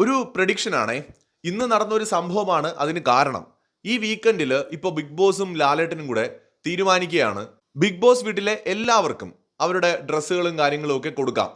ഒരു പ്രഡിക്ഷൻ ആണേ ഇന്ന് നടന്ന ഒരു സംഭവമാണ് അതിന് കാരണം. ഈ വീക്കെൻഡിൽ ഇപ്പോൾ ബിഗ് ബോസും ലാലേട്ടനും കൂടെ തീരുമാനിക്കുകയാണ്. ബിഗ് ബോസ് വീട്ടിലെ എല്ലാവർക്കും അവരുടെ ഡ്രസ്സുകളും കാര്യങ്ങളും ഒക്കെ കൊടുക്കാം.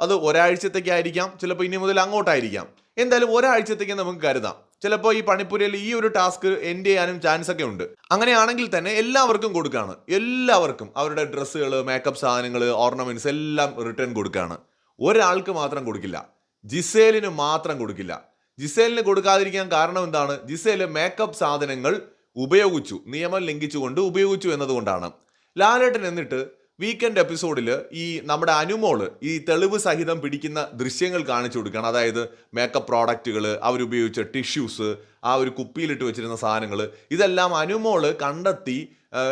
അത് ഒരാഴ്ചത്തേക്കായിരിക്കാം ചിലപ്പോൾ ഇനി മുതൽ അങ്ങോട്ടായിരിക്കാം. എന്തായാലും ഒരാഴ്ചത്തേക്ക് നമുക്ക് കരുതാം. ചിലപ്പോൾ ഈ പണിപ്പുരയിൽ ഈ ഒരു ടാസ്ക് എൻഡ് ചെയ്യാനും ചാൻസ് ഒക്കെ ഉണ്ട്. അങ്ങനെയാണെങ്കിൽ തന്നെ എല്ലാവർക്കും കൊടുക്കുകയാണ് എല്ലാവർക്കും അവരുടെ ഡ്രസ്സുകൾ മേക്കപ്പ് സാധനങ്ങൾ ഓർണമെന്റ്സ് എല്ലാം റിട്ടേൺ കൊടുക്കുകയാണ് ഒരാൾക്ക് മാത്രം കൊടുക്കില്ല. ജിസേലിന് മാത്രം കൊടുക്കില്ല. ജിസേലിന് കൊടുക്കാതിരിക്കാൻ കാരണം എന്താണ്? ജിസേൽ മേക്കപ്പ് സാധനങ്ങൾ ഉപയോഗിച്ചു നിയമം ലംഘിച്ചുകൊണ്ട് ഉപയോഗിച്ചു എന്നതുകൊണ്ടാണ്. ലാലേട്ടൻ എന്നിട്ട് വീക്കെൻഡ് എപ്പിസോഡിൽ ഈ നമ്മുടെ അനുമോൾ ഈ തെളിവ് സഹിതം പിടിക്കുന്ന ദൃശ്യങ്ങൾ കാണിച്ചു കൊടുക്കുകയാണ്. അതായത് മേക്കപ്പ് പ്രോഡക്റ്റുകൾ അവരുപയോഗിച്ച ടിഷ്യൂസ് ആ ഒരു കുപ്പിയിലിട്ട് വെച്ചിരുന്ന സാധനങ്ങൾ ഇതെല്ലാം അനുമോൾ കണ്ടെത്തി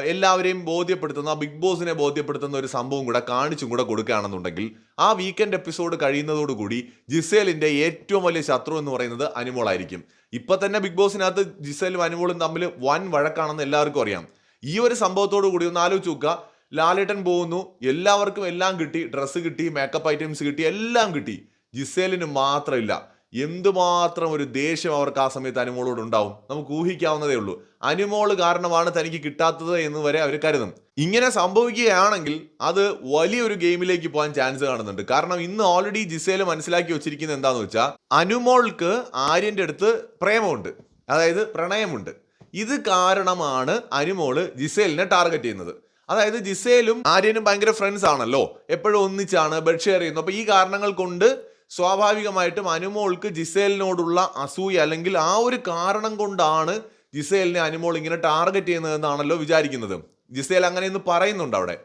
എല്ലാവരെയും ബോധ്യപ്പെടുത്തുന്ന ബിഗ് ബോസിനെ ബോധ്യപ്പെടുത്തുന്ന ഒരു സംഭവം കൂടെ കാണിച്ചും കൂടെ കൊടുക്കുകയാണെന്നുണ്ടെങ്കിൽ ആ വീക്കെൻഡ് എപ്പിസോഡ് കഴിയുന്നതോടുകൂടി ജിസേലിന്റെ ഏറ്റവും വലിയ ശത്രു എന്ന് പറയുന്നത് അനുമോളായിരിക്കും. ഇപ്പം തന്നെ ബിഗ് ബോസിനകത്ത് ജിസേലും അനുമോളും തമ്മിൽ വൻ വഴക്കാണെന്ന് എല്ലാവർക്കും അറിയാം. ഈ ഒരു സംഭവത്തോടു കൂടി ഒന്ന് ആലോചിച്ച് നോക്കുക. ലാലേട്ടൻ പോകുന്നു. എല്ലാവർക്കും എല്ലാം കിട്ടി. ഡ്രസ്സ് കിട്ടി മേക്കപ്പ് ഐറ്റംസ് കിട്ടി എല്ലാം കിട്ടി. ജിസേലിന് മാത്രമില്ല. എന്തുമാത്രം ഒരു ദേഷ്യം അവർക്ക് ആ സമയത്ത് അനുമോളോട് ഉണ്ടാവും? നമുക്ക് ഊഹിക്കാവുന്നതേ ഉള്ളൂ. അനുമോൾ കാരണമാണ് തനിക്ക് കിട്ടാത്തത് എന്ന് വരെ അവർ കരുതും. ഇങ്ങനെ സംഭവിക്കുകയാണെങ്കിൽ അത് വലിയൊരു ഗെയിമിലേക്ക് പോകാൻ ചാൻസ് കാണുന്നുണ്ട്. കാരണം ഇന്ന് ഓൾറെഡി ജിസേൽ മനസ്സിലാക്കി വെച്ചിരിക്കുന്നത് എന്താന്ന് വെച്ചാൽ അനുമോൾക്ക് ആര്യന്റെ അടുത്ത് പ്രേമമുണ്ട്. അതായത് പ്രണയമുണ്ട്. ഇത് കാരണമാണ് അനുമോൾ ജിസേലിനെ ടാർഗറ്റ് ചെയ്യുന്നത്. അതായത് ജിസേലും ആര്യനും ഭയങ്കര ഫ്രണ്ട്സ് ആണല്ലോ. എപ്പോഴും ഒന്നിച്ചാണ് ബെഡ് ഷെയർ ചെയ്യുന്നു അപ്പൊ ഈ കാരണങ്ങൾ കൊണ്ട് സ്വാഭാവികമായിട്ടും അനുമോൾക്ക് ജിസേലിനോടുള്ള അസൂയ അല്ലെങ്കിൽ ആ ഒരു കാരണം കൊണ്ടാണ് ജിസേലിനെ അനുമോൾ ഇങ്ങനെ ടാർഗറ്റ് ചെയ്യുന്നതെന്നാണല്ലോ വിചാരിക്കുന്നത്. ജിസേൽ അങ്ങനെയെന്ന് പറയുന്നുണ്ട് അവിടെ.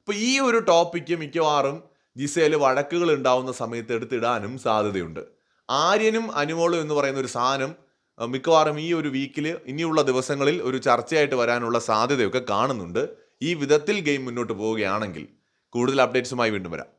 അപ്പോൾ ഈ ഒരു ടോപ്പിക്ക് മിക്കവാറും ജിസേൽ വഴക്കുകൾ ഉണ്ടാവുന്ന സമയത്ത് എടുത്തിടാനും സാധ്യതയുണ്ട്. ആര്യനും അനുമോളും എന്ന് പറയുന്ന ഒരു സാധനം മിക്കവാറും ഈ ഒരു വീക്കിൽ ഇനിയുള്ള ദിവസങ്ങളിൽ ഒരു ചർച്ചയായിട്ട് വരാനുള്ള സാധ്യതയൊക്കെ കാണുന്നുണ്ട്. ഈ വിധത്തിൽ ഗെയിം മുന്നോട്ട് പോവുകയാണെങ്കിൽ കൂടുതൽ അപ്ഡേറ്റ്സുമായി വീണ്ടും വരാം.